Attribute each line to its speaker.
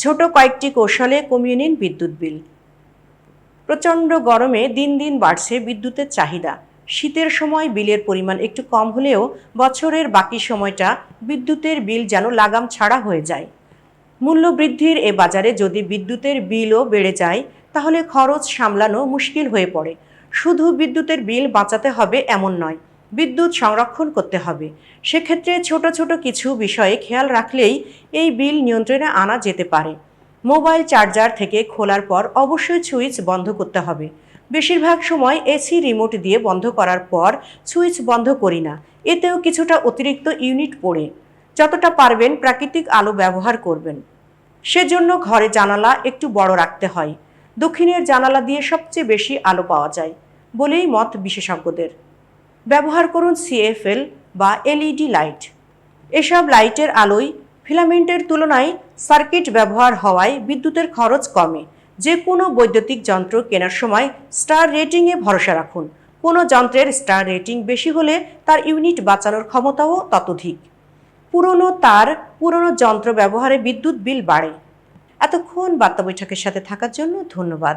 Speaker 1: ছোট কয়েকটি কৌশলে কমিয়ে নিন বিদ্যুৎ বিল। প্রচণ্ড গরমে দিন দিন বাড়ছে বিদ্যুতের চাহিদা। শীতের সময় বিলের পরিমাণ একটু কম হলেও বছরের বাকি সময়টা বিদ্যুতের বিল যেন লাগাম ছাড়া হয়ে যায়। মূল্য বৃদ্ধির এ বাজারে যদি বিদ্যুতের বিলও বেড়ে যায়, তাহলে খরচ সামলানো মুশকিল হয়ে পড়ে। শুধু বিদ্যুতের বিল বাঁচাতে হবে এমন নয়। বিদ্যুৎ সংরক্ষণ করতে হবে। সেক্ষেত্রে ছোট ছোট কিছু বিষয়ে খেয়াল রাখলেই এই বিল নিয়ন্ত্রণে আনা যেতে পারে। মোবাইল চার্জার থেকে খোলার পর অবশ্যই সুইচ বন্ধ করতে হবে। বেশিরভাগ সময় এসি রিমোট দিয়ে বন্ধ করার পর সুইচ বন্ধ করি না। এতেও কিছুটা অতিরিক্ত ইউনিট পড়ে। যতটা পারবেন প্রাকৃতিক আলো ব্যবহার করবেন। সেজন্য ঘরে জানালা একটু বড় রাখতে হয়। দক্ষিণের জানালা দিয়ে সবচেয়ে বেশি আলো পাওয়া যায়, বলেই মত বিশেষজ্ঞদের। ব্যবহার করুন সিএফএল বা এলইডি লাইট এসব লাইটের আলোয় ফিলামেন্টের তুলনায় সার্কিট ব্যবহার হওয়ায় বিদ্যুতের খরচ কমে। যে কোনো বৈদ্যুতিক যন্ত্র কেনার সময় স্টার রেটিংয়ে ভরসা রাখুন। কোনো যন্ত্রের স্টার রেটিং বেশি হলে তার ইউনিট বাঁচানোর ক্ষমতাও ততোধিক। পুরনো তার, পুরনো যন্ত্র ব্যবহারে বিদ্যুৎ বিল বাড়ে। এতক্ষণ বার্তা বৈঠকের সাথে থাকার জন্য ধন্যবাদ।